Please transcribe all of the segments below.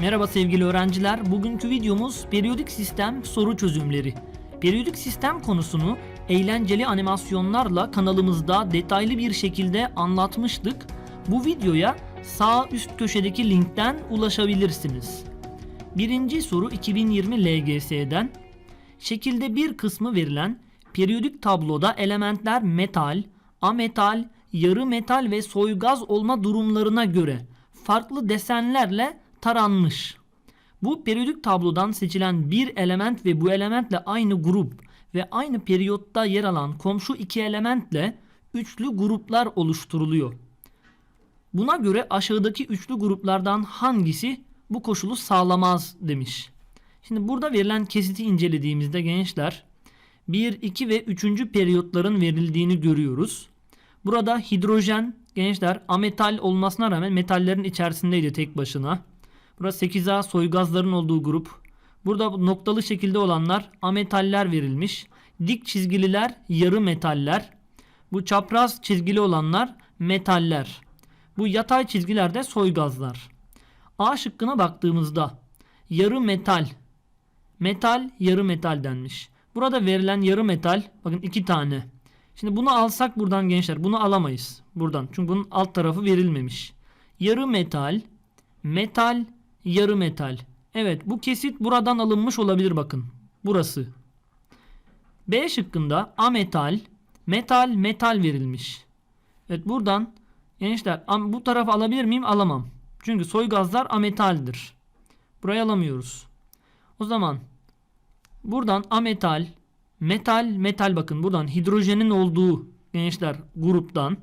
Merhaba sevgili öğrenciler. Bugünkü videomuz periyodik sistem soru çözümleri. Periyodik sistem konusunu eğlenceli animasyonlarla kanalımızda detaylı bir şekilde anlatmıştık. Bu videoya sağ üst köşedeki linkten ulaşabilirsiniz. Birinci soru 2020 LGS'den. Şekilde bir kısmı verilen periyodik tabloda elementler metal, ametal, yarı metal ve soygaz olma durumlarına göre farklı desenlerle taranmış. Bu periyodik tablodan seçilen bir element ve bu elementle aynı grup ve aynı periyotta yer alan komşu iki elementle üçlü gruplar oluşturuluyor. Buna göre aşağıdaki üçlü gruplardan hangisi bu koşulu sağlamaz demiş. Şimdi burada verilen kesiti incelediğimizde gençler 1, 2 ve 3. periyotların verildiğini görüyoruz. Burada hidrojen gençler ametal olmasına rağmen metallerin içerisindeydi tek başına. Burası 8A soygazların olduğu grup. Burada noktalı şekilde olanlar ametaller verilmiş. Dik çizgililer yarı metaller. Bu çapraz çizgili olanlar metaller. Bu yatay çizgiler de soygazlar. A şıkkına baktığımızda yarı metal, metal yarı metal denmiş. Burada verilen yarı metal bakın iki tane. Şimdi bunu alsak buradan gençler bunu alamayız buradan. Çünkü bunun alt tarafı verilmemiş. Yarı metal, metal, yarı metal. Evet bu kesit buradan alınmış olabilir bakın. Burası. B şıkkında ametal, metal, metal verilmiş. Evet buradan gençler bu tarafı alabilir miyim? Alamam. Çünkü soygazlar ametaldir. Burayı alamıyoruz. O zaman buradan ametal, metal, metal bakın buradan hidrojenin olduğu gençler gruptan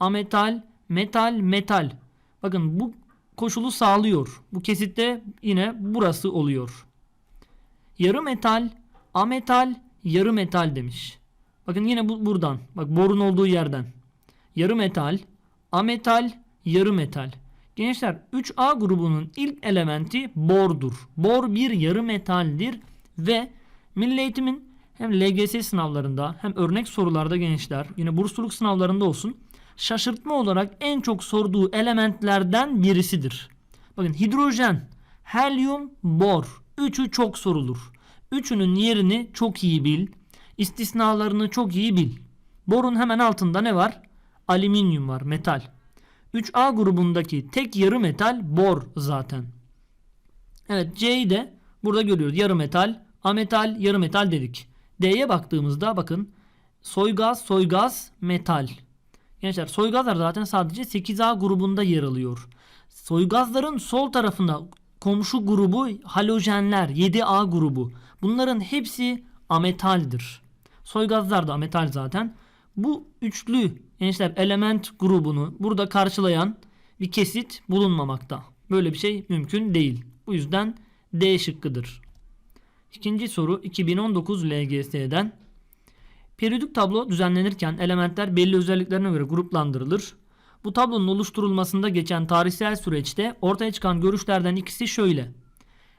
ametal, metal, metal. Bakın bu koşulu sağlıyor. Bu kesitte yine burası oluyor. Yarı metal, ametal, yarı metal demiş. Bakın yine bu buradan. Bak borun olduğu yerden. Yarı metal, ametal, yarı metal. Gençler 3A grubunun ilk elementi bordur. Bor bir yarı metaldir ve Milli Eğitim'in hem LGS sınavlarında hem örnek sorularda gençler yine bursluluk sınavlarında olsun şaşırtma olarak en çok sorduğu elementlerden birisidir. Bakın hidrojen, helyum, bor. Üçü çok sorulur. Üçünün yerini çok iyi bil. istisnalarını çok iyi bil. Borun hemen altında ne var? Alüminyum var, metal. 3A grubundaki tek yarı metal bor zaten. Evet C'yi de burada görüyoruz. Yarı metal, ametal, yarı metal dedik. D'ye baktığımızda bakın soygaz, soygaz, metal. Gençler soygazlar zaten sadece 8A grubunda yer alıyor. Soygazların sol tarafında komşu grubu halojenler 7A grubu. Bunların hepsi ametaldir. Soygazlar da ametal zaten. Bu üçlü gençler element grubunu burada karşılayan bir kesit bulunmamakta. Böyle bir şey mümkün değil. Bu yüzden D şıkkıdır. İkinci soru 2019 LGS'den. Periyodik tablo düzenlenirken elementler belli özelliklerine göre gruplandırılır. Bu tablonun oluşturulmasında geçen tarihsel süreçte ortaya çıkan görüşlerden ikisi şöyle.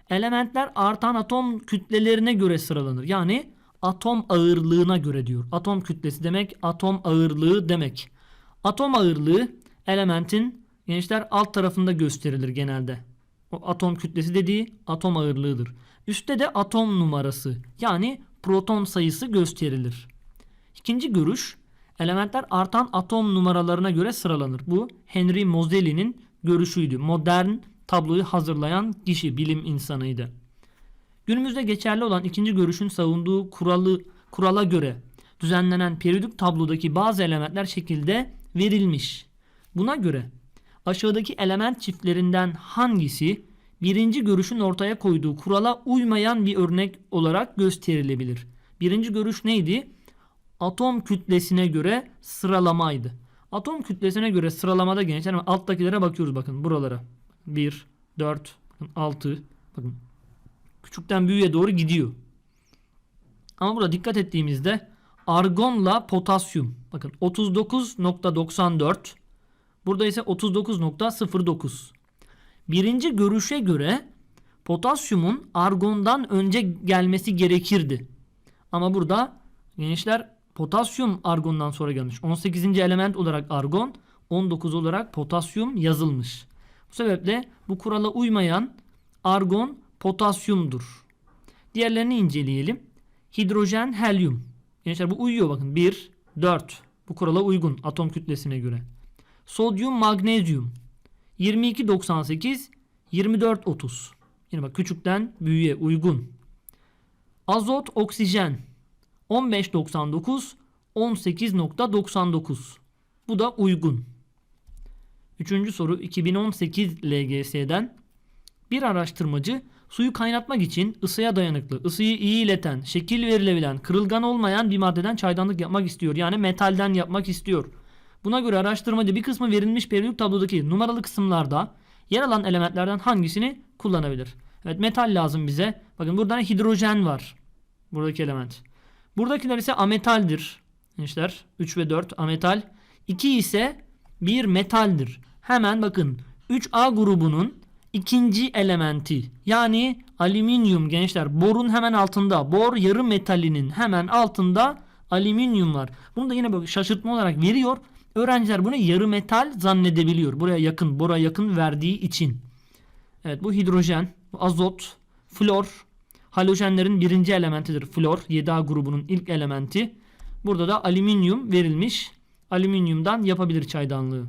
Elementler artan atom kütlelerine göre sıralanır. Yani atom ağırlığına göre diyor. Atom kütlesi demek atom ağırlığı demek. Atom ağırlığı elementin gençler alt tarafında gösterilir genelde. O atom kütlesi dediği atom ağırlığıdır. Üstte de atom numarası yani proton sayısı gösterilir. İkinci görüş elementler artan atom numaralarına göre sıralanır. Bu Henry Moseley'nin görüşüydü. Modern tabloyu hazırlayan kişi bilim insanıydı. Günümüzde geçerli olan ikinci görüşün savunduğu kuralı kurala göre düzenlenen periyodik tablodaki bazı elementler şekilde verilmiş. Buna göre aşağıdaki element çiftlerinden hangisi birinci görüşün ortaya koyduğu kurala uymayan bir örnek olarak gösterilebilir? Birinci görüş neydi? Atom kütlesine göre sıralamaydı. Atom kütlesine göre sıralamada gençler ama alttakilere bakıyoruz bakın buralara. 1, 4, 6 bakın küçükten büyüğe doğru gidiyor. Ama burada dikkat ettiğimizde argonla potasyum bakın 39.94 burada ise 39.09 birinci görüşe göre potasyumun argondan önce gelmesi gerekirdi. Ama burada gençler potasyum argondan sonra gelmiş. 18. element olarak argon, 19 olarak potasyum yazılmış. Bu sebeple bu kurala uymayan argon potasyumdur. Diğerlerini inceleyelim. Hidrojen, helyum. Gençler bu uyuyor bakın. 1, 4. Bu kurala uygun atom kütlesine göre. Sodyum, magnezyum. 22, 98, 24, 30. Yine bak küçükten büyüğe uygun. Azot, oksijen. 15, 99, 18.99. Bu da uygun. Üçüncü soru 2018 LGS'den. Bir araştırmacı suyu kaynatmak için ısıya dayanıklı, ısıyı iyi ileten, şekil verilebilen, kırılgan olmayan bir maddeden çaydanlık yapmak istiyor. Yani metalden yapmak istiyor. Buna göre araştırmacı bir kısmı verilmiş periyodik tablodaki numaralı kısımlarda yer alan elementlerden hangisini kullanabilir? Evet metal lazım bize. Bakın burada hidrojen var. Buradaki element. Buradakiler ise ametaldir. Gençler 3 ve 4 ametal. 2 ise bir metaldir. Hemen bakın 3A grubunun ikinci elementi yani alüminyum gençler borun hemen altında bor yarı metalinin hemen altında alüminyum var. Bunu da yine böyle şaşırtma olarak veriyor. Öğrenciler bunu yarı metal zannedebiliyor. Buraya yakın, bora yakın verdiği için. Evet bu hidrojen, bu azot, flor, halojenlerin birinci elementidir. Flor 7A grubunun ilk elementi. Burada da alüminyum verilmiş. Alüminyumdan yapabilir çaydanlığı.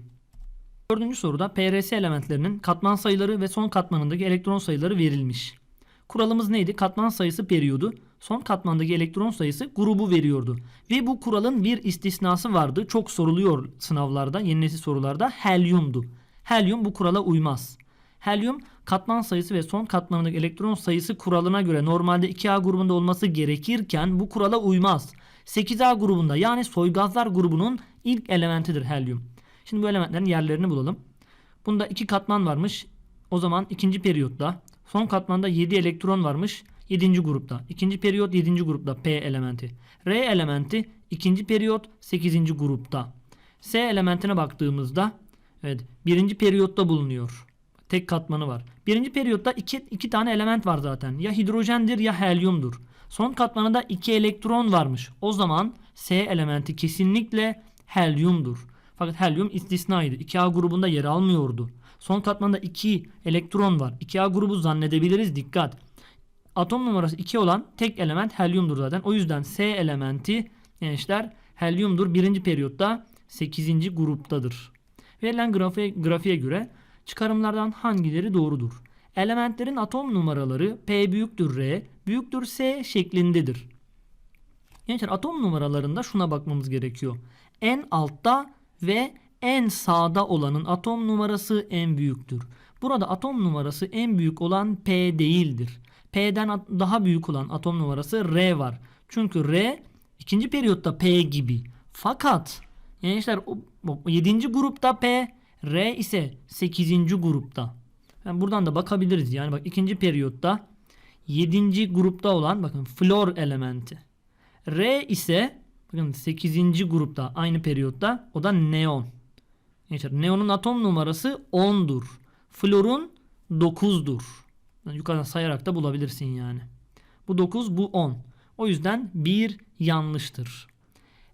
Dördüncü soruda PRS elementlerinin katman sayıları ve son katmanındaki elektron sayıları verilmiş. Kuralımız neydi? Katman sayısı periyodu, son katmandaki elektron sayısı grubu veriyordu. Ve bu kuralın bir istisnası vardı. Çok soruluyor sınavlarda, yeni nesil sorularda. Helyumdu. Helyum bu kurala uymaz. Helyum katman sayısı ve son katmanındaki elektron sayısı kuralına göre normalde 2A grubunda olması gerekirken bu kurala uymaz. 8A grubunda yani soygazlar grubunun ilk elementidir helyum. Şimdi bu elementlerin yerlerini bulalım. Bunda iki katman varmış. O zaman ikinci periyotta. Son katmanda 7 elektron varmış. 7. grupta. İkinci periyot 7. grupta P elementi. R elementi ikinci periyot 8. grupta. S elementine baktığımızda evet birinci periyotta bulunuyor. Tek katmanı var. Birinci periyotta iki, iki tane element var zaten. Ya hidrojendir ya helyumdur. Son katmanında iki elektron varmış. O zaman S elementi kesinlikle helyumdur. Fakat helyum istisnaydı. 2A grubunda yer almıyordu. Son katmanda 2 elektron var. 2A grubu zannedebiliriz. Dikkat. Atom numarası 2 olan tek element helyumdur zaten. O yüzden S elementi gençler helyumdur. Birinci periyotta 8. gruptadır. Verilen grafiğe, grafiğe göre çıkarımlardan hangileri doğrudur? Elementlerin atom numaraları P büyüktür R büyüktür S şeklindedir. Gençler atom numaralarında şuna bakmamız gerekiyor. En altta ve en sağda olanın atom numarası en büyüktür. Burada atom numarası en büyük olan P değildir. P'den daha büyük olan atom numarası R var. Çünkü R ikinci periyotta P gibi. Fakat gençler 7. grupta P, R ise 8. grupta. Yani buradan da bakabiliriz. Yani bak ikinci periyotta 7. grupta olan bakın flor elementi. R ise bakın 8. grupta aynı periyotta o da neon. Gençler neonun atom numarası 10'dur. Florun 9'dur. Yani yukarıdan sayarak da bulabilirsin yani. Bu 9 bu 10. O yüzden 1 yanlıştır.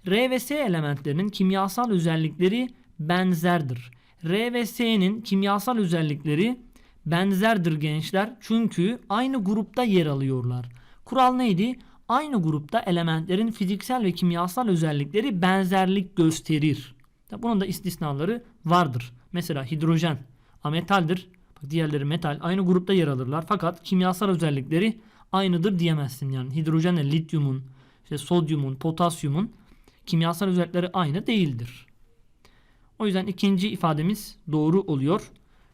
R ve S elementlerinin kimyasal özellikleri benzerdir. R ve S'nin kimyasal özellikleri benzerdir gençler. Çünkü aynı grupta yer alıyorlar. Kural neydi? Aynı grupta elementlerin fiziksel ve kimyasal özellikleri benzerlik gösterir. Bunun da istisnaları vardır. Mesela hidrojen ametaldir. Diğerleri metal. Aynı grupta yer alırlar. Fakat kimyasal özellikleri aynıdır diyemezsin. Yani hidrojenle lityumun, işte sodyumun, potasyumun kimyasal özellikleri aynı değildir. O yüzden ikinci ifademiz doğru oluyor.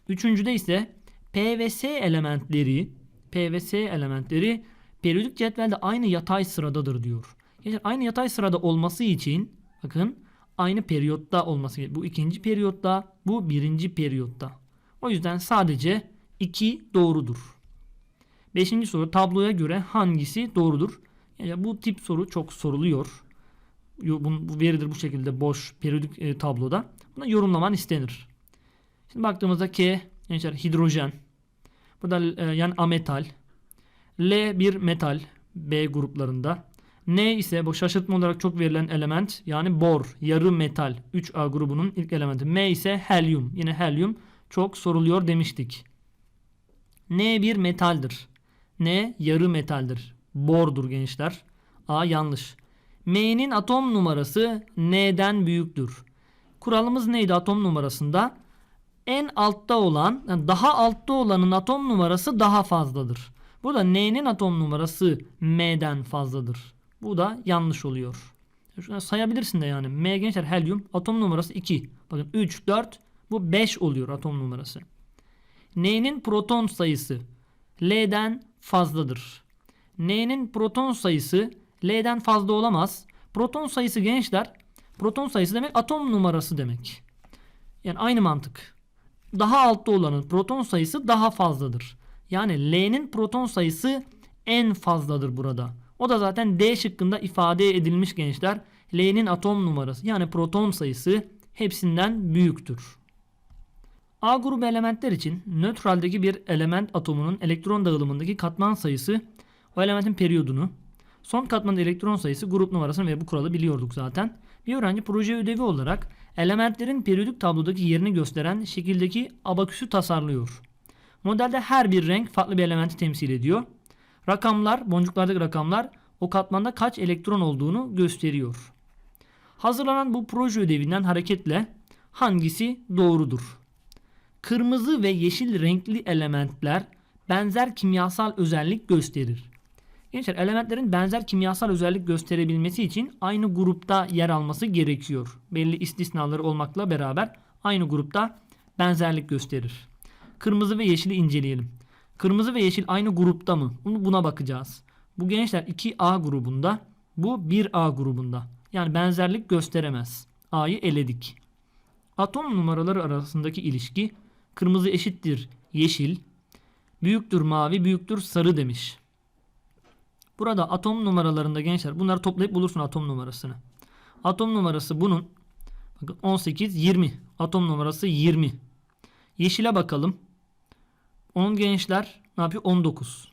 Üçüncüde ise P ve S elementleri P ve S elementleri periyodik cetvelde aynı yatay sıradadır diyor. Yani aynı yatay sırada olması için bakın aynı periyotta olması gerekiyor. Bu ikinci periyotta, bu birinci periyotta. O yüzden sadece 2 doğrudur. Beşinci soru tabloya göre hangisi doğrudur? Yani bu tip soru çok soruluyor. Bu veridir bu şekilde boş periyodik e, tabloda. Buna yorumlaman istenir. Şimdi baktığımızda K gençler hidrojen. Burada e, yani ametal. L bir metal B gruplarında. N ise bu şaşırtma olarak çok verilen element yani bor yarı metal 3A grubunun ilk elementi. M ise helyum yine helyum çok soruluyor demiştik. N bir metaldir. N yarı metaldir. Bordur gençler. A yanlış. M'nin atom numarası N'den büyüktür. Kuralımız neydi atom numarasında? En altta olan, yani daha altta olanın atom numarası daha fazladır. Burada N'nin atom numarası M'den fazladır. Bu da yanlış oluyor. Şuna sayabilirsin de yani. M gençler helyum atom numarası 2. Bakın 3, 4 bu 5 oluyor atom numarası. N'nin proton sayısı L'den fazladır. N'nin proton sayısı L'den fazla olamaz. Proton sayısı gençler proton sayısı demek atom numarası demek. Yani aynı mantık. Daha altta olanın proton sayısı daha fazladır. Yani L'nin proton sayısı en fazladır burada. O da zaten D şıkkında ifade edilmiş gençler. L'nin atom numarası yani proton sayısı hepsinden büyüktür. A grubu elementler için nötraldeki bir element atomunun elektron dağılımındaki katman sayısı o elementin periyodunu, son katmanın elektron sayısı, grup numarasını ve bu kuralı biliyorduk zaten. Bir öğrenci proje ödevi olarak elementlerin periyodik tablodaki yerini gösteren şekildeki abaküsü tasarlıyor. Modelde her bir renk farklı bir elementi temsil ediyor. Rakamlar, boncuklardaki rakamlar o katmanda kaç elektron olduğunu gösteriyor. Hazırlanan bu proje ödevinden hareketle hangisi doğrudur? Kırmızı ve yeşil renkli elementler benzer kimyasal özellik gösterir. Gençler elementlerin benzer kimyasal özellik gösterebilmesi için aynı grupta yer alması gerekiyor. Belli istisnaları olmakla beraber aynı grupta benzerlik gösterir. Kırmızı ve yeşili inceleyelim. Kırmızı ve yeşil aynı grupta mı? Buna bakacağız. Bu gençler 2A grubunda, bu 1A grubunda. Yani benzerlik gösteremez. A'yı eledik. Atom numaraları arasındaki ilişki kırmızı eşittir yeşil, büyüktür mavi, büyüktür sarı demiş. Burada atom numaralarında gençler bunları toplayıp bulursun atom numarasını. Atom numarası bunun bakın 18 20. Atom numarası 20. Yeşile bakalım. Onun gençler ne yapıyor? 19.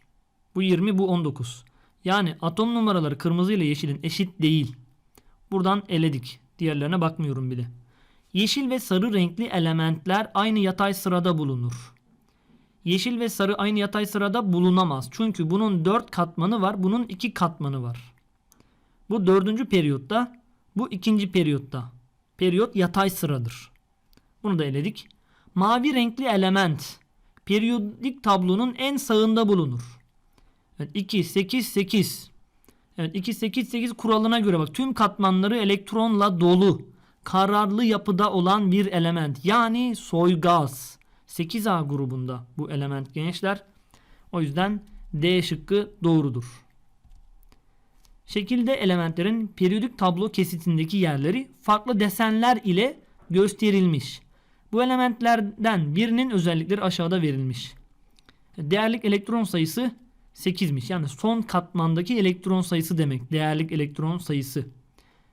Bu 20 bu 19. Yani atom numaraları kırmızı ile yeşilin eşit değil. Buradan eledik. Diğerlerine bakmıyorum bile. Yeşil ve sarı renkli elementler aynı yatay sırada bulunur. Yeşil ve sarı aynı yatay sırada bulunamaz. Çünkü bunun 4 katmanı var. Bunun 2 katmanı var. Bu dördüncü periyotta. Bu ikinci periyotta. Periyot yatay sıradır. Bunu da eledik. Mavi renkli element periyodik tablonun en sağında bulunur. Evet 2, 8, 8. Evet 2, 8, 8 kuralına göre bak tüm katmanları elektronla dolu. Kararlı yapıda olan bir element. Yani soy gaz. 8A grubunda bu element gençler. O yüzden D şıkkı doğrudur. Şekilde elementlerin periyodik tablo kesitindeki yerleri farklı desenler ile gösterilmiş. Bu elementlerden birinin özellikleri aşağıda verilmiş. Değerlik elektron sayısı 8'miş. Yani son katmandaki elektron sayısı demek. Değerlik elektron sayısı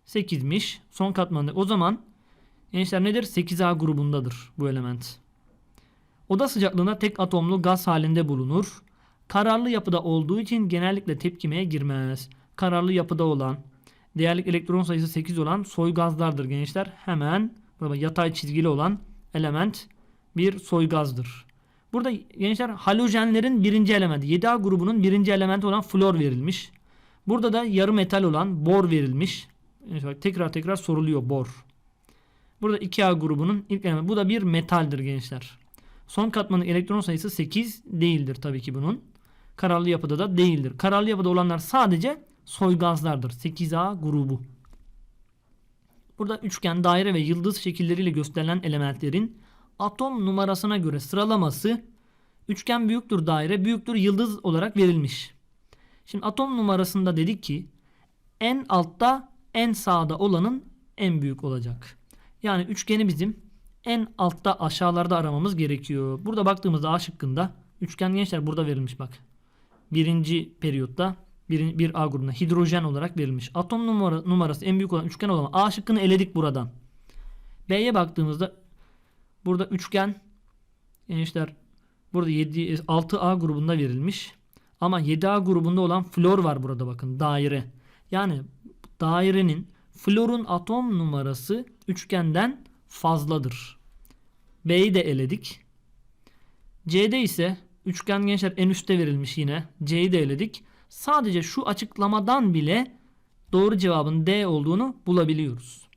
8'miş. Son katmanda. O zaman gençler nedir? 8A grubundadır bu element. Oda sıcaklığında tek atomlu gaz halinde bulunur. Kararlı yapıda olduğu için genellikle tepkimeye girmez. Kararlı yapıda olan, değerlik elektron sayısı 8 olan soy gazlardır gençler. Hemen yatay çizgili olan element bir soy gazdır. Burada gençler halojenlerin birinci elementi 7A grubunun birinci elementi olan flor verilmiş. Burada da yarı metal olan bor verilmiş. Tekrar tekrar soruluyor bor. Burada 2A grubunun ilk elementi. Bu da bir metaldir gençler. Son katmanın elektron sayısı 8 değildir tabii ki bunun. Kararlı yapıda da değildir. Kararlı yapıda olanlar sadece soy gazlardır. 8A grubu. Burada üçgen, daire ve yıldız şekilleriyle gösterilen elementlerin atom numarasına göre sıralaması üçgen büyüktür daire büyüktür yıldız olarak verilmiş. Şimdi atom numarasında dedik ki en altta en sağda olanın en büyük olacak. Yani üçgeni bizim en altta aşağılarda aramamız gerekiyor. Burada baktığımızda A şıkkında üçgen gençler burada verilmiş bak. Birinci periyotta bir, bir A grubuna hidrojen olarak verilmiş. Atom numara, numarası en büyük olan üçgen olan A şıkkını eledik buradan. B'ye baktığımızda burada üçgen gençler burada 7, 6A grubunda verilmiş. Ama 7A grubunda olan flor var burada bakın daire. Yani dairenin florun atom numarası üçgenden fazladır. B'yi de eledik. C'de ise Üçgen gençler en üstte verilmiş yine. C'yi de eledik. Sadece şu açıklamadan bile doğru cevabın D olduğunu bulabiliyoruz.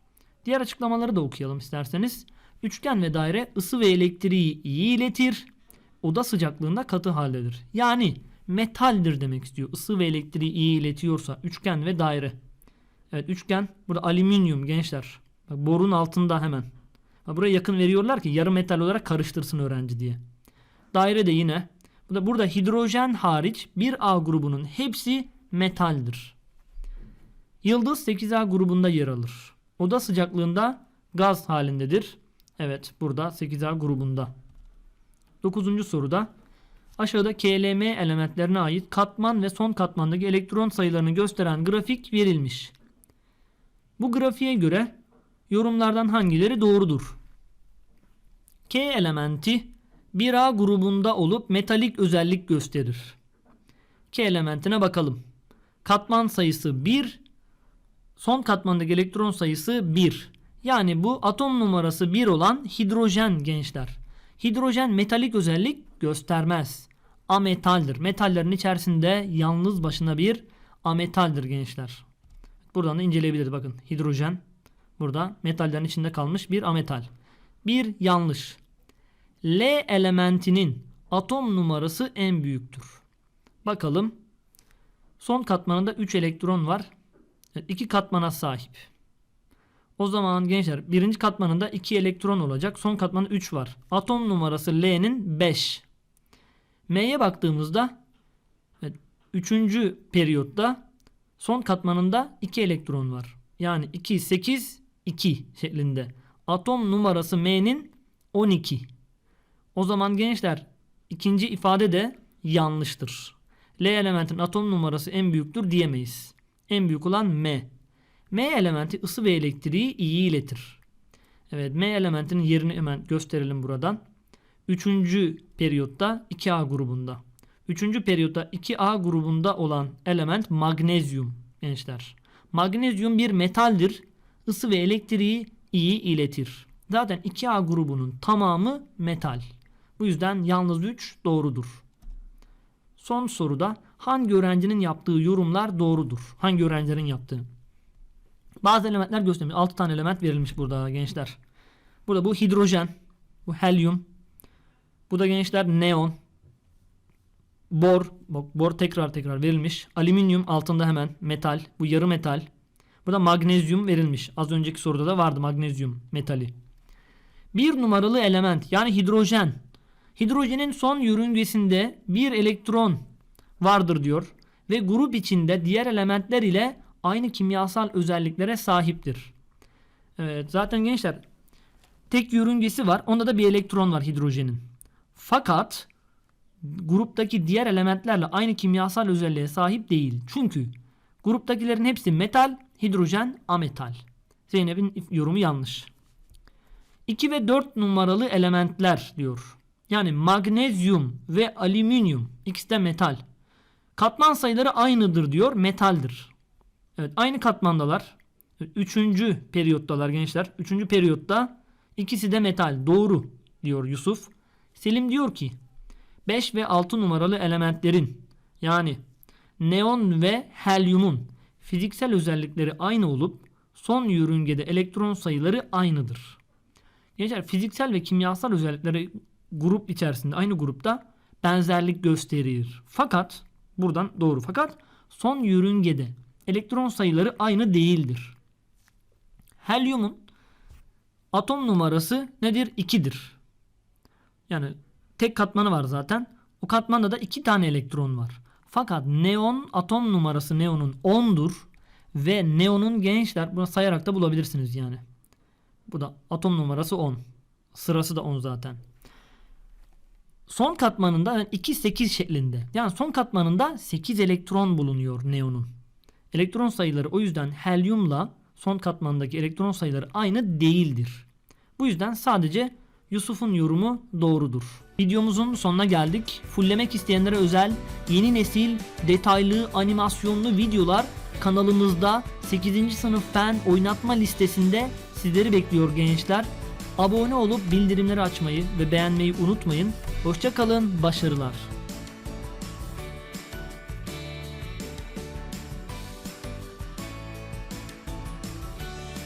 Diğer açıklamaları da okuyalım isterseniz. Üçgen ve daire ısı ve elektriği iyi iletir. Oda sıcaklığında katı haldedir. Yani metaldir demek istiyor. Isı ve elektriği iyi iletiyorsa üçgen ve daire. Evet üçgen burada alüminyum gençler. Bak, borun altında hemen. Buraya yakın veriyorlar ki yarı metal olarak karıştırsın öğrenci diye. Daire de yine. Burada, hidrojen hariç bir A grubunun hepsi metaldir. Yıldız 8A grubunda yer alır. Oda sıcaklığında gaz halindedir. Evet burada 8A grubunda. 9. soruda aşağıda KLM elementlerine ait katman ve son katmandaki elektron sayılarını gösteren grafik verilmiş. Bu grafiğe göre yorumlardan hangileri doğrudur? K elementi 1A grubunda olup metalik özellik gösterir. K elementine bakalım. Katman sayısı 1, son katmandaki elektron sayısı 1. Yani bu atom numarası 1 olan hidrojen gençler. Hidrojen metalik özellik göstermez. Ametaldir. Metallerin içerisinde yalnız başına bir ametaldir gençler. Buradan da inceleyebiliriz. Bakın hidrojen burada metallerin içinde kalmış bir ametal. Bir yanlış. L elementinin atom numarası en büyüktür. Bakalım. Son katmanında 3 elektron var. 2 katmana sahip. O zaman gençler birinci katmanında 2 elektron olacak. Son katmanda 3 var. Atom numarası L'nin 5. M'ye baktığımızda 3. periyotta son katmanında 2 elektron var. Yani 2 8 2 şeklinde. Atom numarası M'nin 12. O zaman gençler ikinci ifade de yanlıştır. L elementin atom numarası en büyüktür diyemeyiz. En büyük olan M. M elementi ısı ve elektriği iyi iletir. Evet M elementinin yerini hemen gösterelim buradan. Üçüncü periyotta 2A grubunda. Üçüncü periyotta 2A grubunda olan element magnezyum gençler. Magnezyum bir metaldir. Isı ve elektriği iyi iletir. Zaten 2A grubunun tamamı metal. Bu yüzden yalnız 3 doğrudur. Son soruda hangi öğrencinin yaptığı yorumlar doğrudur? Hangi öğrencilerin yaptığı? Bazı elementler gösterilmiş. 6 tane element verilmiş burada gençler. Burada bu hidrojen, bu helyum, bu da gençler neon, bor, bor tekrar tekrar verilmiş. Alüminyum altında hemen metal, bu yarı metal. Burada magnezyum verilmiş. Az önceki soruda da vardı magnezyum metali. Bir numaralı element yani hidrojen. Hidrojenin son yörüngesinde bir elektron vardır diyor ve grup içinde diğer elementler ile aynı kimyasal özelliklere sahiptir. Evet zaten gençler tek yörüngesi var. Onda da bir elektron var hidrojenin. Fakat gruptaki diğer elementlerle aynı kimyasal özelliğe sahip değil. Çünkü gruptakilerin hepsi metal, hidrojen ametal. Zeynep'in yorumu yanlış. 2 ve 4 numaralı elementler diyor. Yani magnezyum ve alüminyum ikisi de metal. Katman sayıları aynıdır diyor metaldir. Evet aynı katmandalar. Üçüncü periyottalar gençler. Üçüncü periyotta ikisi de metal. Doğru diyor Yusuf. Selim diyor ki 5 ve 6 numaralı elementlerin yani neon ve helyumun fiziksel özellikleri aynı olup son yörüngede elektron sayıları aynıdır. Gençler fiziksel ve kimyasal özellikleri grup içerisinde aynı grupta benzerlik gösterir. Fakat buradan doğru fakat son yörüngede elektron sayıları aynı değildir. Helyumun atom numarası nedir? 2'dir. Yani tek katmanı var zaten. O katmanda da 2 tane elektron var. Fakat neon atom numarası neonun 10'dur ve neonun gençler bunu sayarak da bulabilirsiniz yani. Bu da atom numarası 10. Sırası da 10 zaten. Son katmanında 2-8 şeklinde. Yani son katmanında 8 elektron bulunuyor neonun. Elektron sayıları o yüzden helyumla son katmandaki elektron sayıları aynı değildir. Bu yüzden sadece Yusuf'un yorumu doğrudur. Videomuzun sonuna geldik. Fulllemek isteyenlere özel yeni nesil detaylı animasyonlu videolar kanalımızda 8. sınıf fen oynatma listesinde sizleri bekliyor gençler. Abone olup bildirimleri açmayı ve beğenmeyi unutmayın. Hoşçakalın, başarılar.